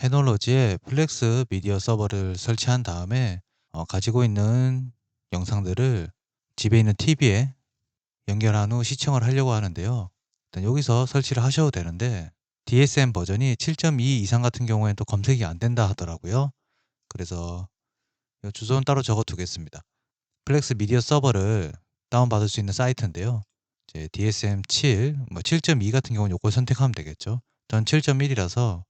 해놀로지에 플렉스 미디어 서버를 설치한 다음에 어, 가지고 있는 영상들을 집에 있는 TV에 연결한 후 시청을 하려고 하는데요. 일단 여기서 설치를 하셔도 되는데 DSM 버전이 7.2 이상 같은 경우에는 또 검색이 안 된다 하더라고요. 그래서 이 주소는 따로 적어 두겠습니다. 플렉스 미디어 서버를 다운받을 수 있는 사이트인데요. DSM 7, 뭐 7.2 같은 경우는 요걸 선택하면 되겠죠. 전 7.1이라서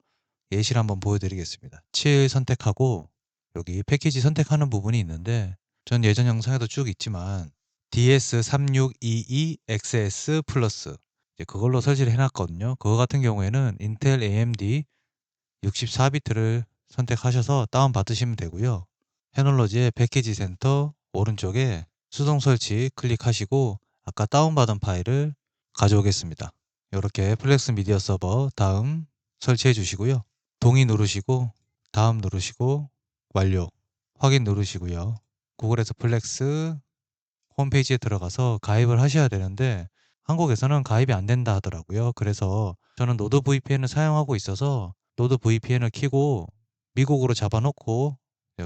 예시를 한번 보여드리겠습니다. 7 선택하고 여기 패키지 선택하는 부분이 있는데 전 예전 영상에도 쭉 있지만 DS3622XS 플러스 그걸로 설치를 해놨거든요. 그거 같은 경우에는 인텔 AMD 64비트를 선택하셔서 다운받으시면 되고요. 해놀로지의 패키지 센터 오른쪽에 수동 설치 클릭하시고 아까 다운받은 파일을 가져오겠습니다. 이렇게 플렉스 미디어 서버 다음 설치해 주시고요. 동의 누르시고 다음 누르시고 완료 확인 누르시고요. 구글에서 플렉스 홈페이지에 들어가서 가입을 하셔야 되는데 한국에서는 가입이 안 된다 하더라고요. 그래서 저는 노드 VPN을 사용하고 있어서 노드 VPN을 키고 미국으로 잡아놓고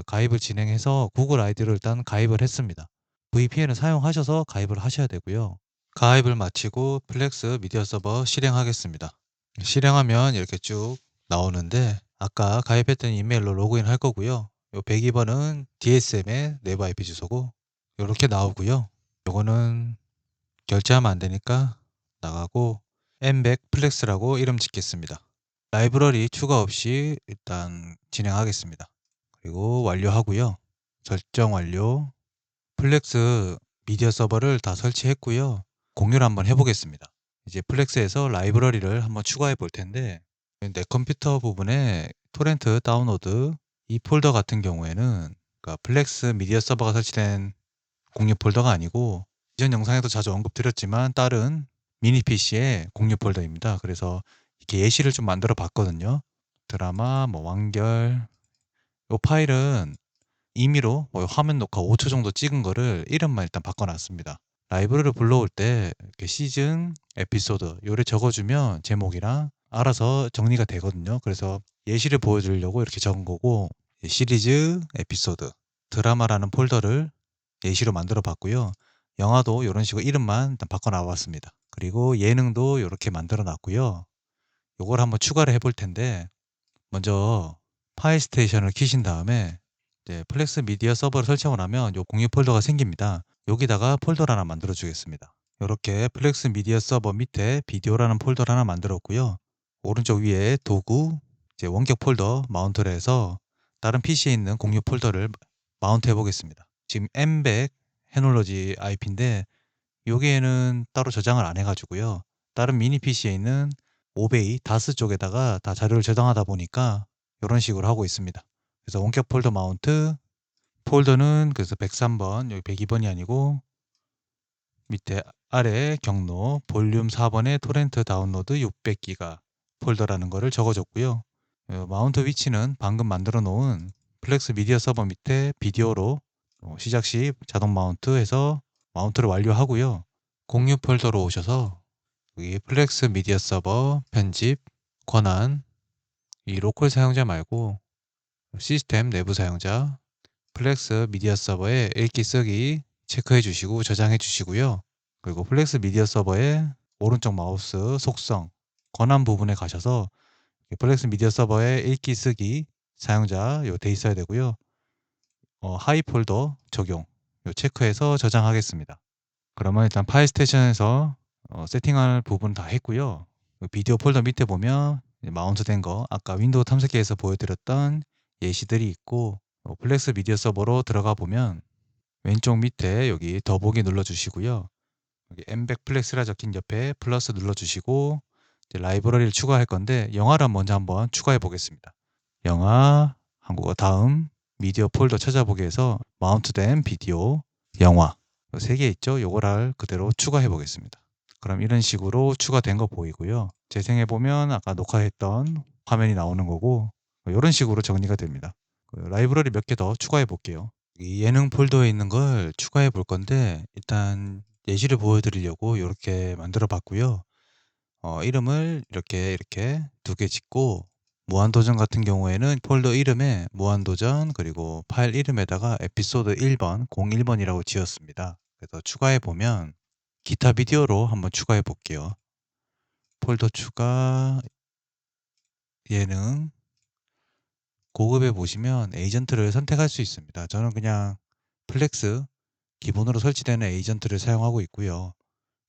가입을 진행해서 구글 아이디를 일단 가입을 했습니다. VPN을 사용하셔서 가입을 하셔야 되고요. 가입을 마치고 플렉스 미디어 서버 실행하겠습니다. 실행하면 이렇게 쭉 나오는데 아까 가입했던 이메일로 로그인 할 거고요. 요 102번은 DSM의 내부 IP 주소고 이렇게 나오고요. 요거는 결제하면 안 되니까 나가고 m100 플렉스라고 이름 짓겠습니다. 라이브러리 추가 없이 일단 진행하겠습니다. 그리고 완료하고요. 설정 완료. 플렉스 미디어 서버를 다 설치했고요. 공유를 한번 해보겠습니다. 이제 플렉스에서 라이브러리를 한번 추가해 볼 텐데 내 컴퓨터 부분에 토렌트 다운로드 이 폴더 같은 경우에는 그러니까 플렉스 미디어 서버가 설치된 공유 폴더가 아니고 이전 영상에도 자주 언급드렸지만 다른 미니 PC의 공유 폴더입니다. 그래서 이렇게 예시를 좀 만들어 봤거든요. 드라마, 뭐 완결. 이 파일은 임의로 뭐 화면 녹화 5초 정도 찍은 거를 이름만 일단 바꿔놨습니다. 라이브러리를 불러올 때 시즌, 에피소드 요래 적어주면 제목이랑 알아서 정리가 되거든요. 그래서 예시를 보여드리려고 이렇게 적은 거고 시리즈, 에피소드, 드라마라는 폴더를 예시로 만들어 봤고요. 영화도 이런 식으로 이름만 바꿔 나왔습니다. 그리고 예능도 이렇게 만들어 놨고요. 요걸 한번 추가를 해볼 텐데 먼저 파일 스테이션을 키신 다음에 플렉스 미디어 서버를 설치하고 나면 요 공유 폴더가 생깁니다. 여기다가 폴더를 하나 만들어 주겠습니다. 이렇게 플렉스 미디어 서버 밑에 비디오라는 폴더를 하나 만들었고요. 오른쪽 위에 도구, 이제 원격 폴더 마운트를 해서 다른 PC에 있는 공유 폴더를 마운트 해 보겠습니다. 지금 M100 해놀로지 IP인데 여기에는 따로 저장을 안 해가지고요. 다른 미니 PC에 있는 오베이 다스 쪽에다가 다 자료를 저장하다 보니까 이런 식으로 하고 있습니다. 그래서 원격 폴더 마운트 폴더는 그래서 103번 여기 102번이 아니고 밑에 아래 경로 볼륨 4번에 토렌트 다운로드 600기가 폴더라는 거를 적어줬고요. 어, 마운트 위치는 방금 만들어 놓은 플렉스 미디어 서버 밑에 비디오로 어, 시작 시 자동 마운트해서 마운트를 완료하고요. 공유 폴더로 오셔서 여기 플렉스 미디어 서버 편집 권한 이 로컬 사용자 말고 시스템 내부 사용자 플렉스 미디어 서버에 읽기 쓰기 체크해 주시고 저장해 주시고요. 그리고 플렉스 미디어 서버의 오른쪽 마우스 속성 권한 부분에 가셔서 플렉스 미디어 서버에 읽기 쓰기 사용자 요 돼 있어야 되고요. 어, 하이 폴더 적용 요 체크해서 저장하겠습니다. 그러면 일단 파일 스테이션에서 어, 세팅할 부분 다 했고요. 비디오 폴더 밑에 보면 마운트 된 거 아까 윈도우 탐색기에서 보여드렸던 예시들이 있고 어, 플렉스 미디어 서버로 들어가 보면 왼쪽 밑에 여기 더보기 눌러주시고요. 여기 M100 플렉스라 적힌 옆에 플러스 눌러주시고 라이브러리를 추가할 건데 영화를 먼저 한번 추가해 보겠습니다. 영화, 한국어 다음, 미디어 폴더 찾아보기 해서 마운트된 비디오, 영화 세 개 있죠? 요거를 그대로 추가해 보겠습니다. 그럼 이런 식으로 추가된 거 보이고요. 재생해 보면 아까 녹화했던 화면이 나오는 거고 이런 식으로 정리가 됩니다. 그 라이브러리 몇 개 더 추가해 볼게요. 이 예능 폴더에 있는 걸 추가해 볼 건데 일단 예시를 보여드리려고 이렇게 만들어 봤고요. 어, 이름을 이렇게 이렇게 두개 짓고 무한도전 같은 경우에는 폴더 이름에 무한도전 그리고 파일 이름에다가 에피소드 1 번 01 번이라고 지었습니다. 그래서 추가해 보면 기타 비디오로 한번 추가해 볼게요. 폴더 추가 예능 고급에 보시면 에이전트를 선택할 수 있습니다. 저는 그냥 플렉스 기본으로 설치되는 에이전트를 사용하고 있고요.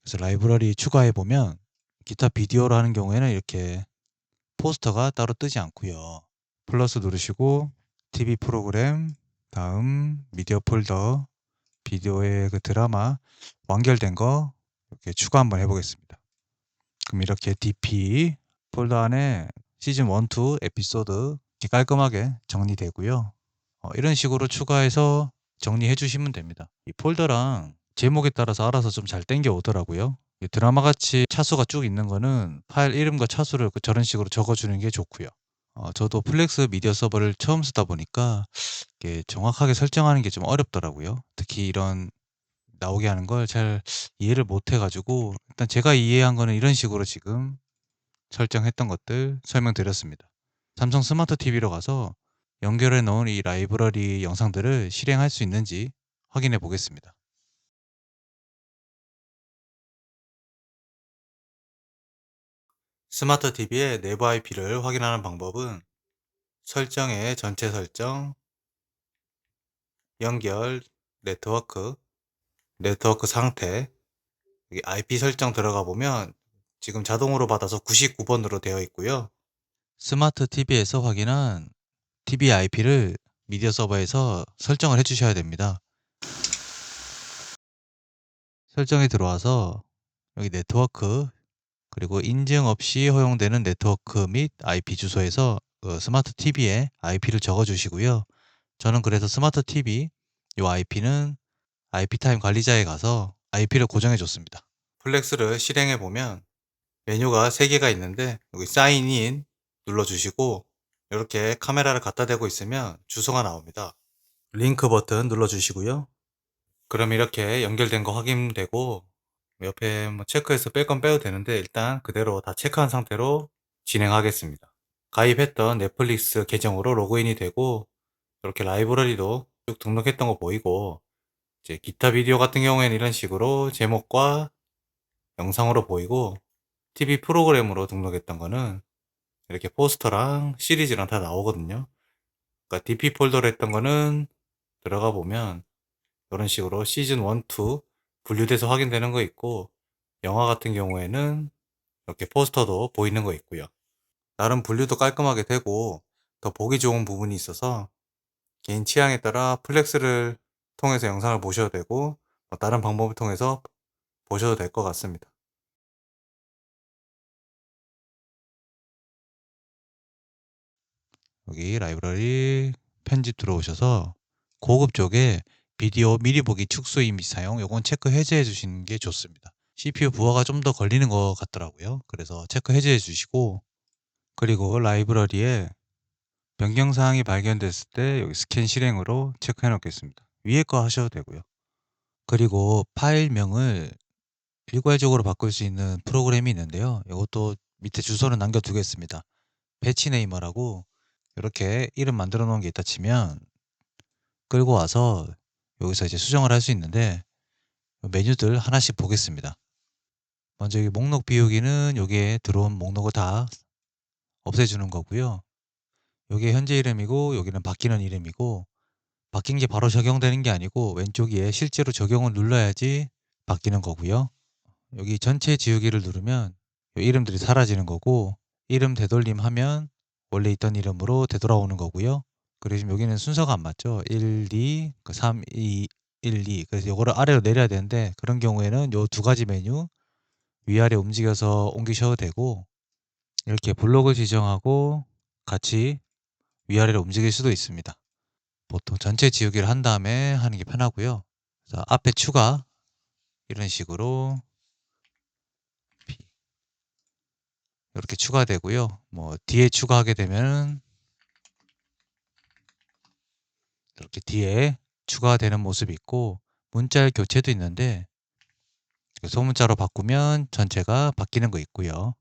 그래서 라이브러리 추가해 보면 기타 비디오로 하는 경우에는 이렇게 포스터가 따로 뜨지 않고요. 플러스 누르시고 TV 프로그램 다음 미디어 폴더 비디오의 그 드라마 완결된 거 이렇게 추가 한번 해보겠습니다. 그럼 이렇게 DP 폴더 안에 시즌 1, 2 에피소드 깔끔하게 정리되고요. 어, 이런 식으로 추가해서 정리해 주시면 됩니다. 이 폴더랑 제목에 따라서 알아서 좀 잘 땡겨 오더라고요. 드라마 같이 차수가 쭉 있는 거는 파일 이름과 차수를 그 저런 식으로 적어주는 게 좋고요. 어, 저도 플렉스 미디어 서버를 처음 쓰다 보니까 이게 정확하게 설정하는 게 좀 어렵더라고요. 특히 이런 나오게 하는 걸 잘 이해를 못 해가지고 일단 제가 이해한 거는 이런 식으로 지금 설정했던 것들 설명드렸습니다. 삼성 스마트 TV로 가서 연결해 놓은 이 라이브러리 영상들을 실행할 수 있는지 확인해 보겠습니다. 스마트 TV의 내부 IP를 확인하는 방법은 설정의 전체 설정, 연결, 네트워크, 네트워크 상태, IP 설정 들어가 보면 지금 자동으로 받아서 99번으로 되어 있고요. 스마트 TV에서 확인한 TV IP를 미디어 서버에서 설정을 해주셔야 됩니다. 설정에 들어와서 여기 네트워크 그리고 인증 없이 허용되는 네트워크 및 IP 주소에서 그 스마트 TV에 IP를 적어 주시고요. 저는 그래서 스마트 TV 이 IP는 IP 타임 관리자에 가서 IP를 고정해 줬습니다. 플렉스를 실행해 보면 메뉴가 3개가 있는데 여기 사인인 눌러 주시고 이렇게 카메라를 갖다 대고 있으면 주소가 나옵니다. 링크 버튼 눌러 주시고요. 그럼 이렇게 연결된 거 확인되고 옆에 뭐 체크해서 뺄 건 빼도 되는데 일단 그대로 다 체크한 상태로 진행하겠습니다. 가입했던 넷플릭스 계정으로 로그인이 되고 이렇게 라이브러리도 쭉 등록했던 거 보이고 이제 기타 비디오 같은 경우에는 이런 식으로 제목과 영상으로 보이고 TV 프로그램으로 등록했던 거는 이렇게 포스터랑 시리즈랑 다 나오거든요. 그러니까 DP 폴더로 했던 거는 들어가 보면 이런 식으로 시즌 1, 2 분류돼서 확인되는 거 있고 영화 같은 경우에는 이렇게 포스터도 보이는 거 있고요. 나름 분류도 깔끔하게 되고 더 보기 좋은 부분이 있어서 개인 취향에 따라 플렉스를 통해서 영상을 보셔도 되고 뭐 다른 방법을 통해서 보셔도 될 것 같습니다. 여기 라이브러리 편집 들어오셔서 고급 쪽에 비디오 미리 보기 축소 이미 사용 요건 체크 해제해 주시는 게 좋습니다. CPU 부하가 좀 더 걸리는 것 같더라고요. 그래서 체크 해제해 주시고 그리고 라이브러리에 변경 사항이 발견됐을 때 여기 스캔 실행으로 체크해 놓겠습니다. 위에 거 하셔도 되고요. 그리고 파일명을 일괄적으로 바꿀 수 있는 프로그램이 있는데요. 이것도 밑에 주소를 남겨 두겠습니다. 배치네이머라고 이렇게 이름 만들어 놓은 게 있다 치면 끌고 와서 여기서 이제 수정을 할 수 있는데 메뉴들 하나씩 보겠습니다. 먼저 여기 목록 비우기는 여기에 들어온 목록을 다 없애주는 거고요. 여기 현재 이름이고 여기는 바뀌는 이름이고 바뀐 게 바로 적용되는 게 아니고 왼쪽에 실제로 적용을 눌러야지 바뀌는 거고요. 여기 전체 지우기를 누르면 이름들이 사라지는 거고 이름 되돌림 하면 원래 있던 이름으로 되돌아오는 거고요. 그리고 지금 여기는 순서가 안 맞죠. 1, 2, 3, 2, 1, 2. 그래서 이거를 아래로 내려야 되는데 그런 경우에는 요 두 가지 메뉴 위아래 움직여서 옮기셔도 되고 이렇게 블록을 지정하고 같이 위아래로 움직일 수도 있습니다. 보통 전체 지우기를 한 다음에 하는 게 편하고요. 그래서 앞에 추가 이런 식으로 이렇게 추가되고요. 뭐 뒤에 추가하게 되면 이렇게 뒤에 추가되는 모습이 있고 문자 교체도 있는데 소문자로 바꾸면 전체가 바뀌는 거 있고요.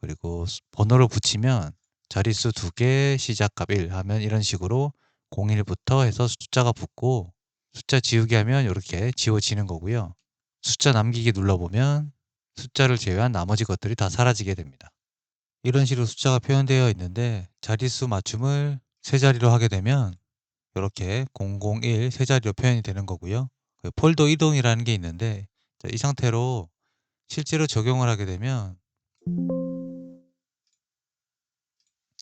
그리고 번호를 붙이면 자릿수 2개 시작값 1 하면 이런 식으로 01부터 해서 숫자가 붙고 숫자 지우기 하면 이렇게 지워지는 거고요. 숫자 남기기 눌러보면 숫자를 제외한 나머지 것들이 다 사라지게 됩니다. 이런 식으로 숫자가 표현되어 있는데 자릿수 맞춤을 세 자리로 하게 되면 이렇게 001 세 자리로 표현이 되는 거고요. 그 폴더 이동이라는 게 있는데 자, 이 상태로 실제로 적용을 하게 되면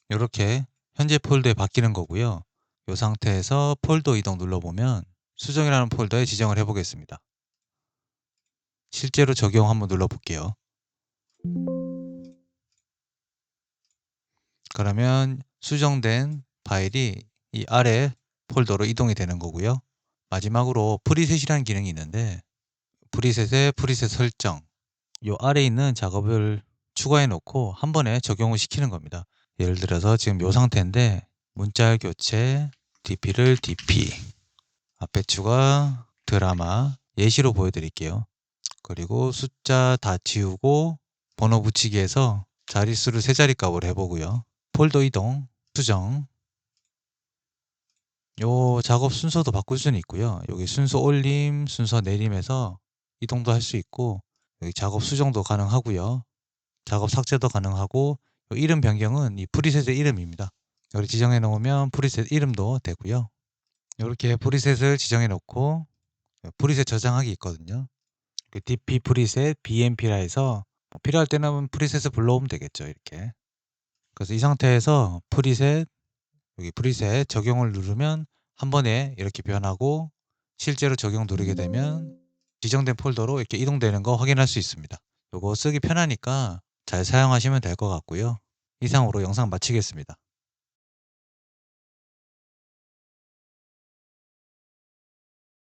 이렇게 현재 폴더에 바뀌는 거고요. 이 상태에서 폴더 이동 눌러보면 수정이라는 폴더에 지정을 해보겠습니다. 실제로 적용 한번 눌러볼게요. 그러면 수정된 파일이 이 아래 폴더로 이동이 되는 거고요. 마지막으로 프리셋이라는 기능이 있는데 프리셋의 프리셋 설정 요 아래에 있는 작업을 추가해 놓고 한 번에 적용을 시키는 겁니다. 예를 들어서 지금 요 상태인데 문자 교체 DP를 DP 앞에 추가 드라마 예시로 보여드릴게요. 그리고 숫자 다 지우고 번호 붙이기 해서 자릿수를 세 자리 값으로 해보고요. 폴더 이동, 수정 요 작업 순서도 바꿀 수는 있고요. 여기 순서 올림, 순서 내림해서 이동도 할 수 있고 여기 작업 수정도 가능하고요. 작업 삭제도 가능하고 요 이름 변경은 이 프리셋의 이름입니다. 여기 지정해 놓으면 프리셋 이름도 되고요. 이렇게 프리셋을 지정해 놓고 프리셋 저장하기 있거든요. 그 DP 프리셋 BMP라 해서 뭐 필요할 때는 프리셋을 불러오면 되겠죠. 이렇게. 그래서 이 상태에서 프리셋 여기 프리셋 적용을 누르면 한 번에 이렇게 변하고 실제로 적용 누르게 되면 지정된 폴더로 이렇게 이동되는 거 확인할 수 있습니다. 요거 쓰기 편하니까 잘 사용하시면 될 것 같고요. 이상으로 영상 마치겠습니다.